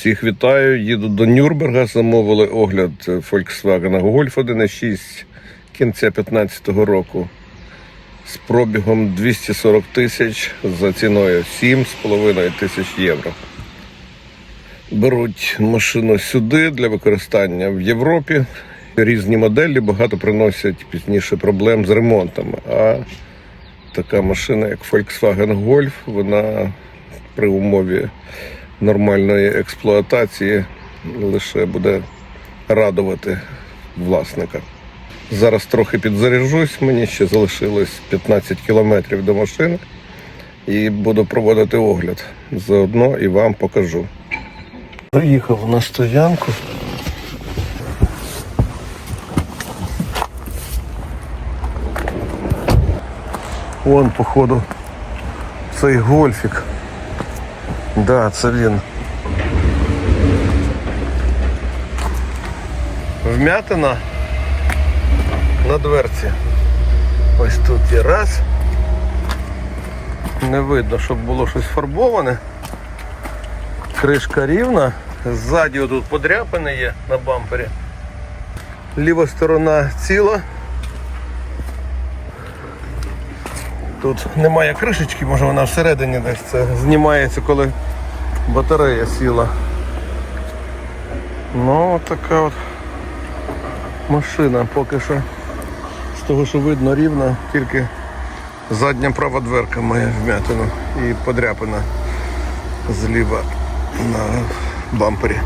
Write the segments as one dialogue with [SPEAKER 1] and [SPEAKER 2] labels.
[SPEAKER 1] Всіх вітаю. Їду до Нюрнберга. Замовили огляд Volkswagen Golf 1.6 кінця 2015 року з пробігом 240 тисяч за ціною 7,5 тисяч євро. Беруть машину сюди для використання в Європі. Різні моделі багато приносять пізніше проблем з ремонтом. А така машина, як Volkswagen Golf, вона при умові нормальної експлуатації лише буде радувати власника. Зараз трохи підзаряджусь, мені ще залишилось 15 кілометрів до машини і буду проводити огляд. Заодно і вам покажу. Приїхав на стоянку. Вон, походу, цей гольфік. Да, це він. Вмятина на дверці. Ось тут є раз. Не видно, щоб було щось фарбоване. Кришка рівна. Ззаді тут подряпини є на бампері. Ліва сторона ціла. Тут немає кришечки, може вона всередині десь це знімається, коли батарея сіла. Ну, от така от машина поки що. З того, що видно рівно, тільки задня права дверка має вмятину і подряпина зліва на бампері.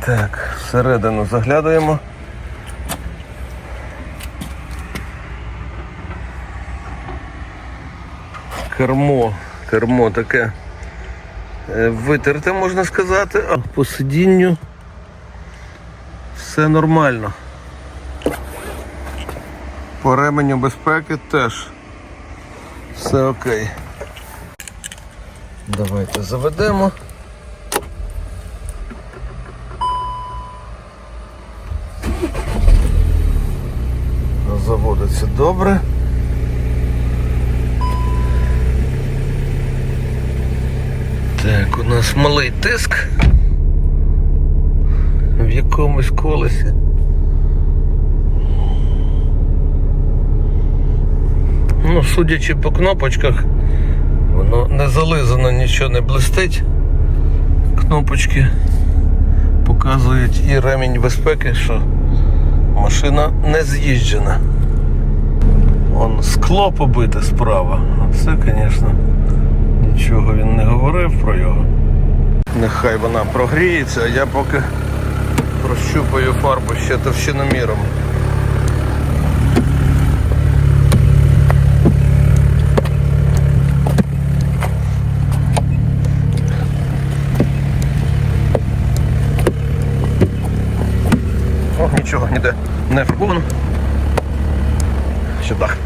[SPEAKER 1] Так, всередину заглядаємо. Кермо, кермо таке витерте, можна сказати, а по сидінню все нормально. По ременю безпеки теж все окей. Давайте заведемо. Заводиться добре. Так, малий тиск в якомусь колесі. Ну, судячи по кнопочках, воно не зализано, нічого не блистить. Кнопочки показують і ремінь безпеки, що машина не з'їжджена. Вон скло побите справа. Це, звісно, нічого він не говорив про його. Нехай вона прогріється, а я поки прощупаю фарбу ще товщиноміром. О, нічого, ніде не фарбовано. Ще дах.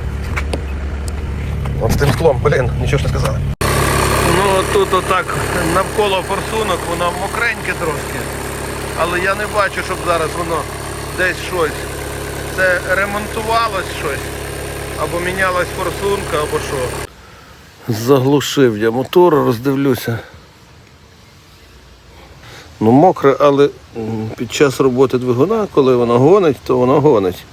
[SPEAKER 1] От з тим склом, блін, нічого ж не сказали. Ну тут отак навколо форсунок воно мокреньке трошки. Але я не бачу, щоб зараз воно десь щось. Це ремонтувалось щось. Або мінялась форсунка, або що. Заглушив я мотор, роздивлюся. Ну, мокре, але під час роботи двигуна, коли воно гонить, то воно гонить.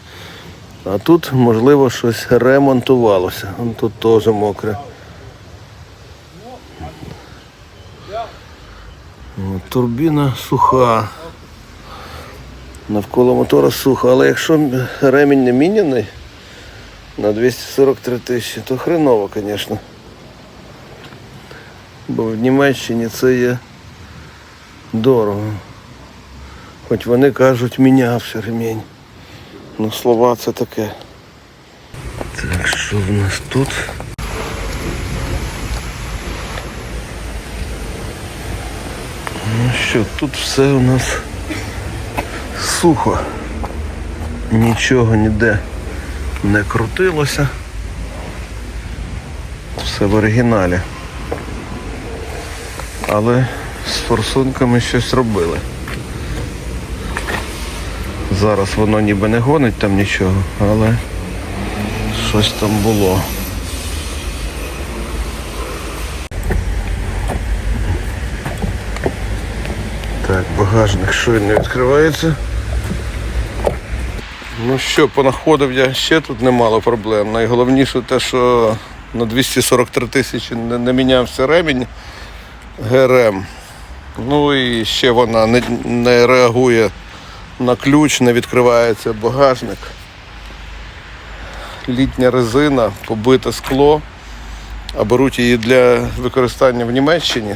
[SPEAKER 1] А тут, можливо, щось ремонтувалося. Тут теж мокре. О, Турбіна суха. Навколо мотора сухо, але якщо ремінь не міняний на 243 тисячі, то хреново, звісно. Бо в Німеччині це є дорого. Хоч вони кажуть, мінявся ремінь. Ну слова це таке. Так, що в нас тут? Що, тут все у нас сухо. Нічого ніде не крутилося. Все в оригіналі. Але з форсунками щось робили. Зараз воно ніби не гонить там нічого, але щось там було. Так, багажник щойно відкривається. Ну що, понаходив я ще тут немало проблем. Найголовніше те, що на 243 тисячі не, не мінявся ремінь ГРМ. Ну і ще вона не, не реагує на ключ, не відкривається багажник. Літня резина, побите скло, а беруть її для використання в Німеччині.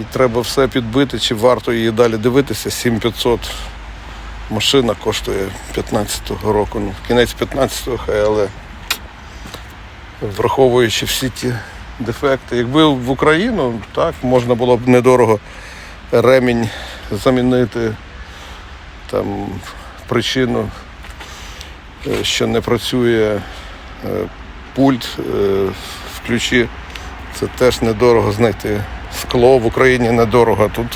[SPEAKER 1] І треба все підбити, чи варто її далі дивитися. 7500 машина коштує 15-го року. Ну, кінець 15-го хай, але враховуючи всі ті дефекти. Якби в Україну, так, можна було б недорого ремінь замінити там причину, е, що не працює е, пульт е, в ключі. Це теж недорого знайти. Скло в Україні недорого. Тут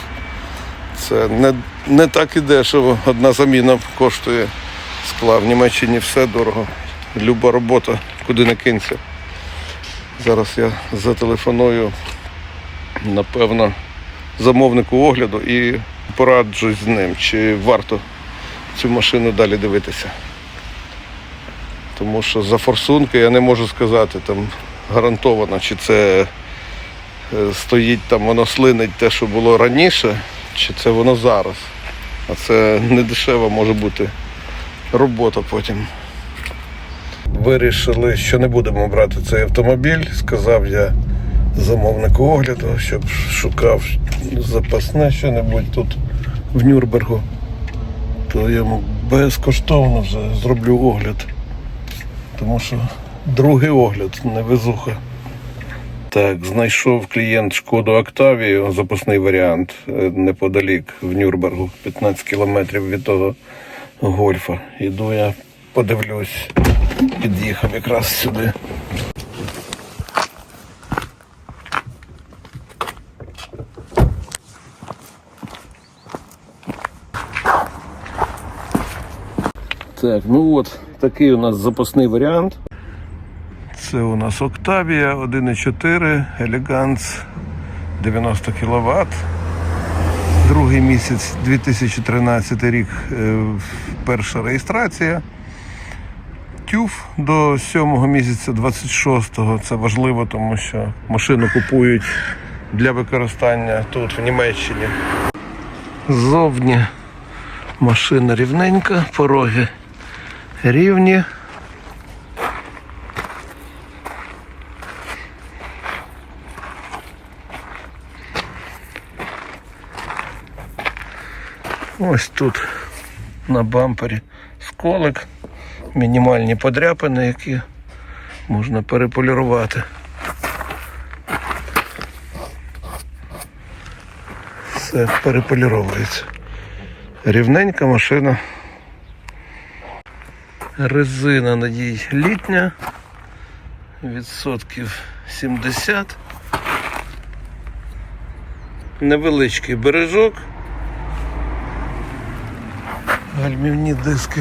[SPEAKER 1] це не, не так і дешево. Одна заміна коштує скла. В Німеччині все дорого. Люба робота, куди не кинься. Зараз я зателефоную, напевно, замовнику огляду і пораджусь з ним, чи варто цю машину далі дивитися. Тому що за форсунки я не можу сказати там гарантовано, чи це стоїть там, воно слинить те, що було раніше, чи це воно зараз. А це не дешева може бути робота потім. Вирішили, що не будемо брати цей автомобіль. Сказав я замовнику огляду, щоб шукав запасне що-небудь тут в Нюрнбергу. То я йому безкоштовно вже зроблю огляд. Тому що другий огляд невезуха. Так, знайшов клієнт шкоду Октавію, запасний варіант е, неподалік в Нюрнбергу, 15 кілометрів від того гольфа. Іду я подивлюсь. Під'їхав якраз сюди. Так, ну от такий у нас запасний варіант. Це у нас Octavia 1.4 Elegance 90 кВт. Другий місяць 2013 рік е, перша реєстрація. ТЮФ до 7 місяця 26-го. Це важливо, тому що машину купують для використання тут, в Німеччині. Ззовні машина рівненька, пороги рівні. Ось тут на бампері сколик, мінімальні подряпини, які можна переполірувати. Все переполіровується. Рівненька машина. Резина на ній літня. Відсотків 70. Невеличкий бережок. Гальмівні диски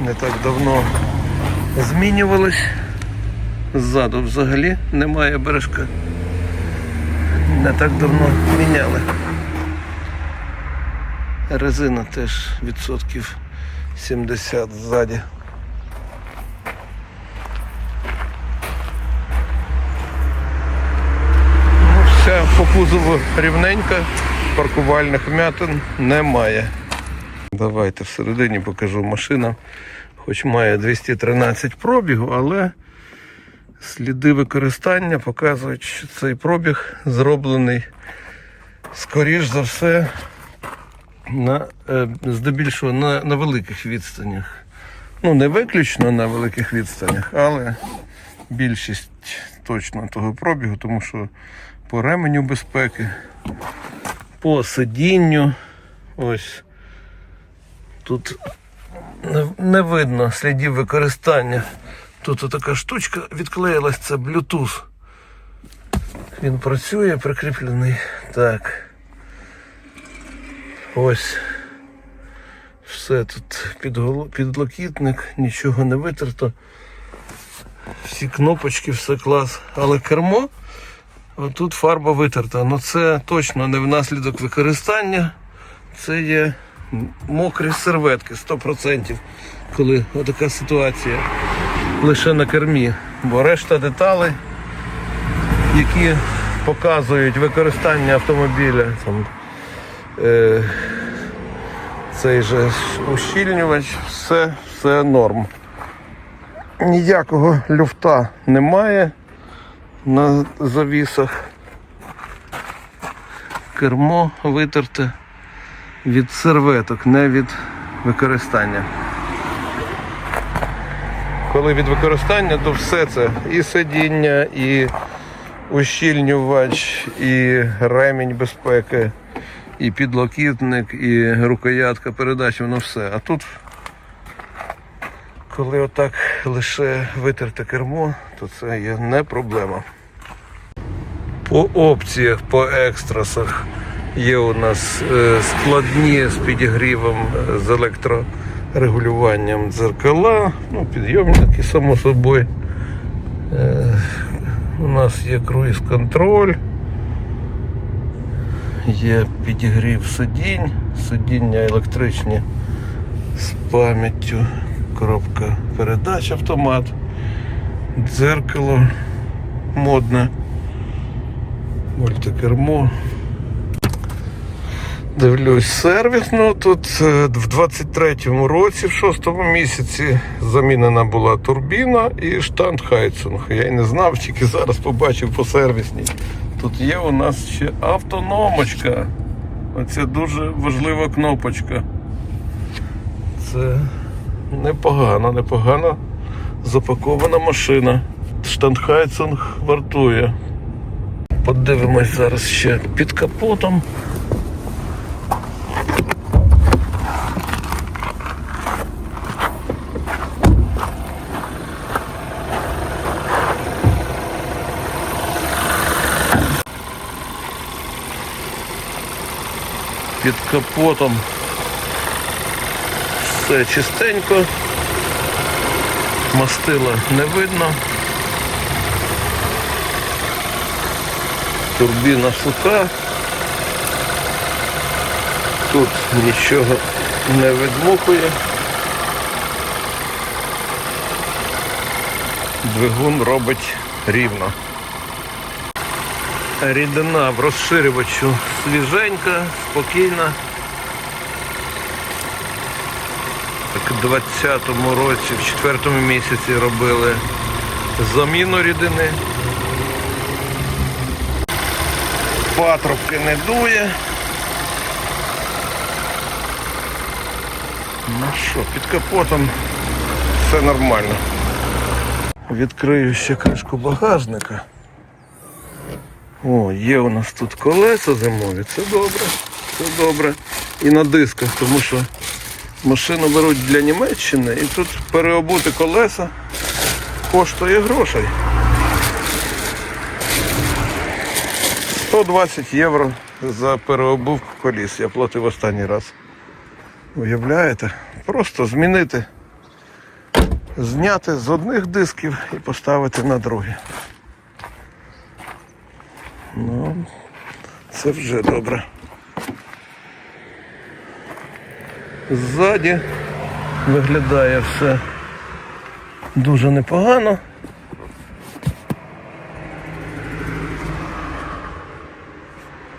[SPEAKER 1] не так давно змінювались. Ззаду взагалі немає бережка. Не так давно міняли. Резина теж відсотків 70 ззаді. Ну, Вся по кузову рівненька, паркувальних вмятин немає. Давайте всередині покажу машина. Хоч має 213 пробігу, але сліди використання показують, що цей пробіг зроблений скоріш за все на, е, здебільшого на, на великих відстанях. Ну, не виключно на великих відстанях, але більшість точно того пробігу, тому що по ременю безпеки, по сидінню, ось тут не, видно слідів використання. Тут така штучка відклеїлась, це Bluetooth. Він працює, прикріплений. Так. Ось. Все тут підлокітник, нічого не витерто. Всі кнопочки, все клас. Але кермо, отут фарба витерта. Ну це точно не внаслідок використання. це є мокрі серветки 100%, коли отака ситуація лише на кермі. Бо решта деталей, які показують використання автомобіля, там, е, цей же ущільнювач, все, все норм. Ніякого люфта немає на завісах. Кермо витерте від серветок, не від використання. Коли від використання, то все це і сидіння, і ущільнювач, і ремінь безпеки, і підлокітник, і рукоятка передач, воно все. А тут, коли отак лише витерте кермо, то це є не проблема. По опціях, по екстрасах є у нас е, складні з підігрівом, е, з електрорегулюванням дзеркала, ну, підйомники, само собою. Е, У нас є круїз-контроль, є підігрів сидінь, сидіння електричні з пам'яттю, коробка передач автомат, дзеркало модне. Мультикермо. Дивлюсь сервіс. Ну тут е, в 23-му році, в 6-му місяці, замінена була турбіна і штанд Хайцунг. Я й не знав, тільки зараз побачив по сервісній. Тут є у нас ще автономочка. Оце дуже важлива кнопочка. Це непогано, непогано запакована машина. Штанд Хайцунг вартує. Подивимось зараз ще під капотом. Під капотом все чистенько, мастила не видно. турбіна суха. Тут нічого не видмухує. Двигун робить рівно. Рідина в розширювачу свіженька, спокійна. Так у 20-му році, в 4-му місяці робили заміну рідини. Патрубки не дує. Ну що, під капотом все нормально. Відкрию ще кришку багажника. О, є у нас тут колеса зимові, це добре, це добре. І на дисках, тому що машину беруть для Німеччини і тут переобути колеса коштує грошей. 120 євро за переобувку коліс. Я платив останній раз. Уявляєте? Просто змінити, зняти з одних дисків і поставити на другі. Ну, це вже добре. Ззаді виглядає все дуже непогано.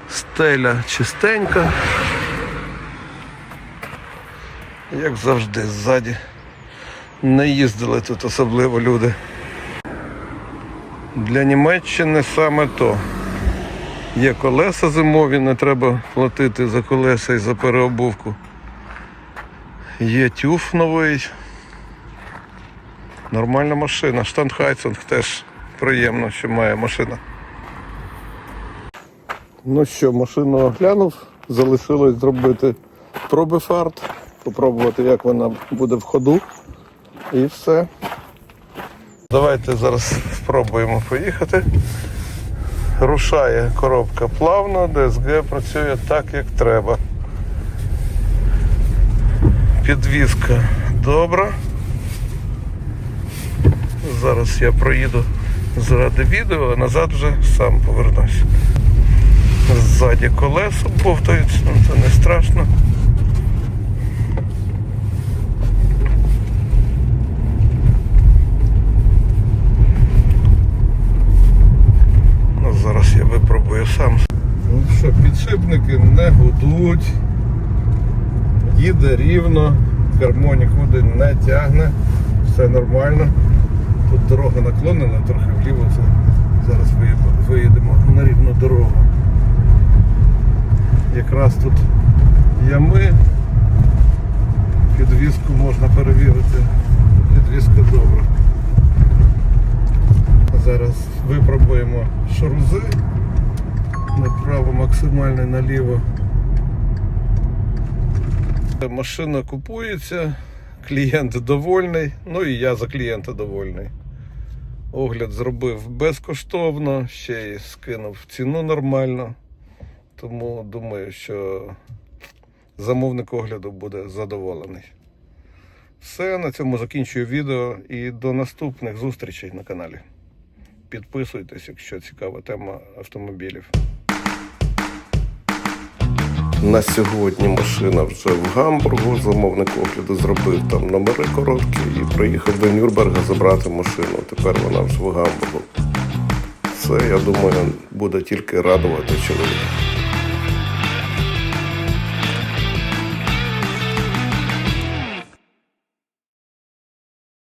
[SPEAKER 1] Стеля чистенька. Як завжди, ззаді. Не їздили тут особливо люди. Для Німеччини саме то. Є колеса зимові, не треба платити за колеса і за переобувку. Є тюф новий. Нормальна машина. Штанхайцинг теж приємно, що має машина. Ну що, машину оглянув, залишилось зробити проби фарт, попробувати, як вона буде в ходу. І все. Давайте зараз спробуємо поїхати. Рушає коробка плавно, ДСГ працює так, як треба. Підвізка добра. Зараз я проїду заради відео, а назад вже сам повернусь. Ззаді колеса бовтаються, ну це не страшно. Ну, зараз я випробую сам. Ну що, підшипники не гудуть, їде рівно, кермо нікуди не тягне, все нормально. Тут дорога наклонена, трохи вліво. Це зараз виїдемо на рівну дорогу. Якраз тут ями. Підвізку можна перевірити. Підвізка добра. Зараз випробуємо шарузи. Направо максимально наліво. Машина купується, клієнт довольний, ну і я за клієнта довольний. Огляд зробив безкоштовно, ще й скинув ціну нормально. Тому думаю, що замовник огляду буде задоволений. Все, на цьому закінчую відео і до наступних зустрічей на каналі. Підписуйтесь, якщо цікава тема автомобілів. На сьогодні машина вже в Гамбургу. Замовник огляду зробив там номери короткі і приїхав до Нюрнберга забрати машину. Тепер вона вже в Гамбургу. Це, я думаю, буде тільки радувати чоловіка.